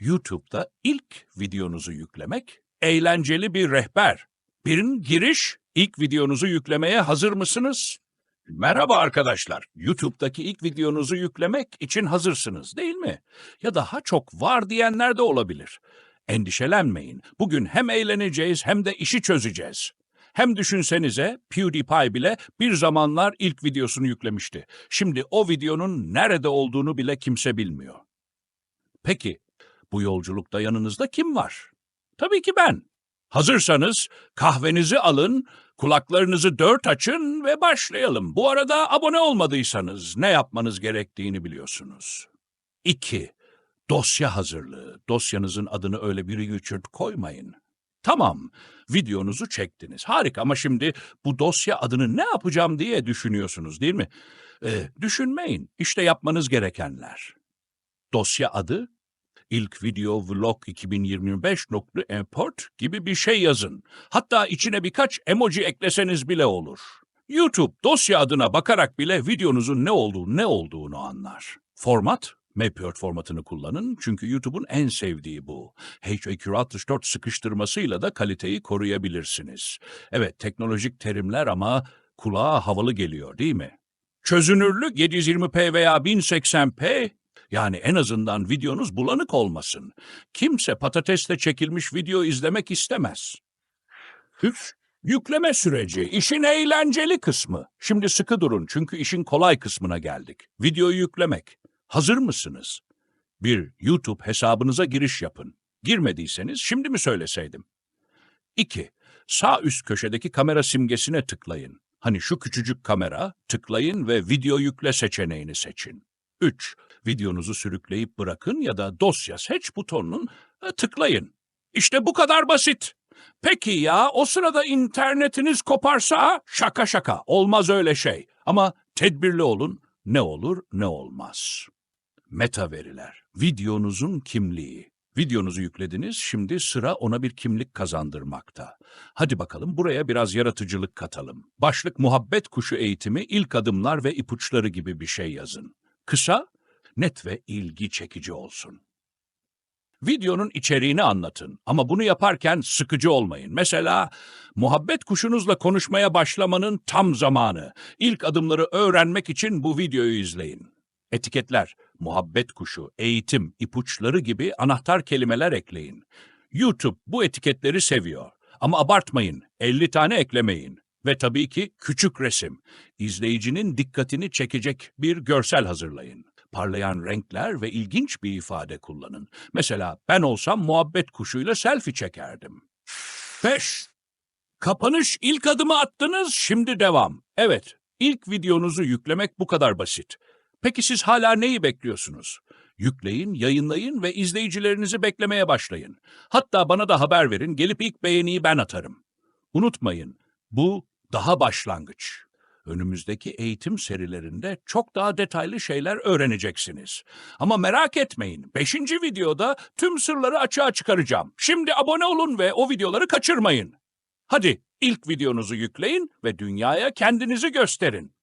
YouTube'da ilk videonuzu yüklemek eğlenceli bir rehber. Birin giriş, ilk videonuzu yüklemeye hazır mısınız? Merhaba arkadaşlar. YouTube'daki ilk videonuzu yüklemek için hazırsınız değil mi? Ya daha çok var diyenler de olabilir. Endişelenmeyin. Bugün hem eğleneceğiz hem de işi çözeceğiz. Hem düşünsenize PewDiePie bile bir zamanlar ilk videosunu yüklemişti. Şimdi o videonun nerede olduğunu bile kimse bilmiyor. Peki, bu yolculukta yanınızda kim var? Tabii ki ben. Hazırsanız kahvenizi alın, kulaklarınızı dört açın ve başlayalım. Bu arada abone olmadıysanız ne yapmanız gerektiğini biliyorsunuz. 2. Dosya hazırlığı. Dosyanızın adını öyle bir Richard koymayın. Tamam, videonuzu çektiniz. Harika ama şimdi bu dosya adını ne yapacağım diye düşünüyorsunuz değil mi? Ee, düşünmeyin. İşte yapmanız gerekenler. Dosya adı, ilk video vlog 2025.import gibi bir şey yazın. Hatta içine birkaç emoji ekleseniz bile olur. YouTube dosya adına bakarak bile videonuzun ne olduğu ne olduğunu anlar. Format, Mapword formatını kullanın çünkü YouTube'un en sevdiği bu. H264 sıkıştırmasıyla da kaliteyi koruyabilirsiniz. Evet teknolojik terimler ama kulağa havalı geliyor değil mi? Çözünürlük 720p veya 1080p yani en azından videonuz bulanık olmasın. Kimse patatesle çekilmiş video izlemek istemez. Üf, yükleme süreci, işin eğlenceli kısmı. Şimdi sıkı durun çünkü işin kolay kısmına geldik. Videoyu yüklemek. Hazır mısınız? Bir YouTube hesabınıza giriş yapın. Girmediyseniz şimdi mi söyleseydim? 2. Sağ üst köşedeki kamera simgesine tıklayın. Hani şu küçücük kamera, tıklayın ve video yükle seçeneğini seçin. 3. Videonuzu sürükleyip bırakın ya da dosya seç butonunun e, tıklayın. İşte bu kadar basit. Peki ya o sırada internetiniz koparsa şaka şaka olmaz öyle şey. Ama tedbirli olun ne olur ne olmaz. Meta veriler, videonuzun kimliği. Videonuzu yüklediniz, şimdi sıra ona bir kimlik kazandırmakta. Hadi bakalım buraya biraz yaratıcılık katalım. Başlık muhabbet kuşu eğitimi, ilk adımlar ve ipuçları gibi bir şey yazın. Kısa, net ve ilgi çekici olsun. Videonun içeriğini anlatın ama bunu yaparken sıkıcı olmayın. Mesela muhabbet kuşunuzla konuşmaya başlamanın tam zamanı. İlk adımları öğrenmek için bu videoyu izleyin. Etiketler, muhabbet kuşu, eğitim, ipuçları gibi anahtar kelimeler ekleyin. YouTube bu etiketleri seviyor. Ama abartmayın, 50 tane eklemeyin. Ve tabii ki küçük resim. İzleyicinin dikkatini çekecek bir görsel hazırlayın. Parlayan renkler ve ilginç bir ifade kullanın. Mesela ben olsam muhabbet kuşuyla selfie çekerdim. 5. Kapanış ilk adımı attınız, şimdi devam. Evet, ilk videonuzu yüklemek bu kadar basit. Peki siz hala neyi bekliyorsunuz? Yükleyin, yayınlayın ve izleyicilerinizi beklemeye başlayın. Hatta bana da haber verin, gelip ilk beğeniyi ben atarım. Unutmayın, bu daha başlangıç. Önümüzdeki eğitim serilerinde çok daha detaylı şeyler öğreneceksiniz. Ama merak etmeyin, 5. videoda tüm sırları açığa çıkaracağım. Şimdi abone olun ve o videoları kaçırmayın. Hadi ilk videonuzu yükleyin ve dünyaya kendinizi gösterin.